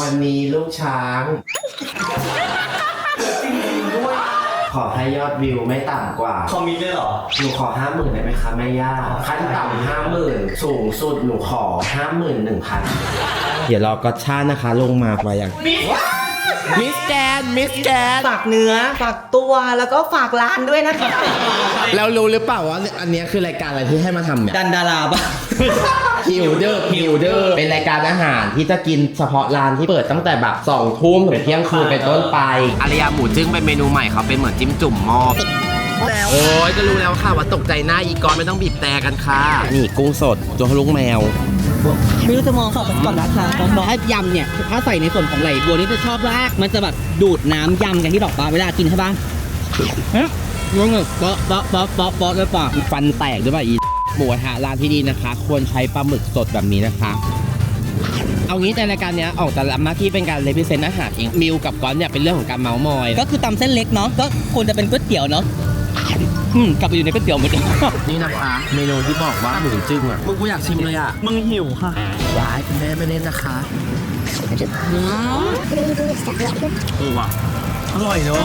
วันนี้ลูกช้างขอให้ยอดวิวไม่ต่ำกว่า คอมมิตได้เหรอ หนูขอห้าหมื่นได้ไหมคะแม่ย่าขั้นต่ำห้าหมื่นสูงสุดหนูขอห้าหมื่นหนึ่งพันเดี๋ยวรอก็ชาตินะคะลงมาไปยังมิสแกนมิสแกนฝากเนื้อ ฝากตัวแล้วก็ฝากร้านด้วยนะคะ แล้วรู้หรือเปล่าว่าอันเนี้ยคือรายการอะไรที่ให้มาทำเนี่ย ดันดาราปะ ฮิวเดอร์ฮิวเดอร์เป็นรายการอาหารที่จะกินเฉพาะร้านที่เปิดตั้งแต่แบบสองทุ่มถึงเที่ยงคืนเป็นต้นไปอารยาหมูจึ้งเป็นเมนูใหม่เขาเป็นเหมือนจิ้มจุ่มหม้อโอ้ยก็รู้แล้วค่ะว่าตกใจหน้าอีกอนไม่ต้องบีบแต่กันค่ะ นี่กุ้งสดตัวลูกแมวไม่รู้จะมองเขาก่อนนะคะบอกให้ยำเนี่ย ถ้าใส่ในส่วนของไหลบัวนี่จะชอบมาก มันจะแบบดูดน้ำยำกันที่ดอกปลาเวลากินใช่ปะเฮ้ยงงเปาะเปาะเปาะเปาะเปาะเลยปะฟันแตกด้วยป่ะอีห มูกระทะร้านที่ดีนะคะ ควรใช้ปลาหมึกสดแบบนี้นะคะ เอางี้ในรายการเนี้ยออกแต่ละหน้าที่เป็นการเลพิเซนอาหารเองมิวกับก้อนเนี่ยเป็นเรื่องของการเมาส์มอยก็คือตำเส้นเล็กเนาะก็ควรจะเป็นก๋วยเตี๋ยวเนาะอืมกลับไปอยู่ในก๋วยเตี๋ยวเหมือนเดิมนี่นะคะ เมนูที่บอกว่าหมูจึ้งอะมึงกูอยากชิมเลยอะมึงหิวค่ะว้ายคุณแม่ไม่เล่นนะคะเออว่ะอร่อยเนาะ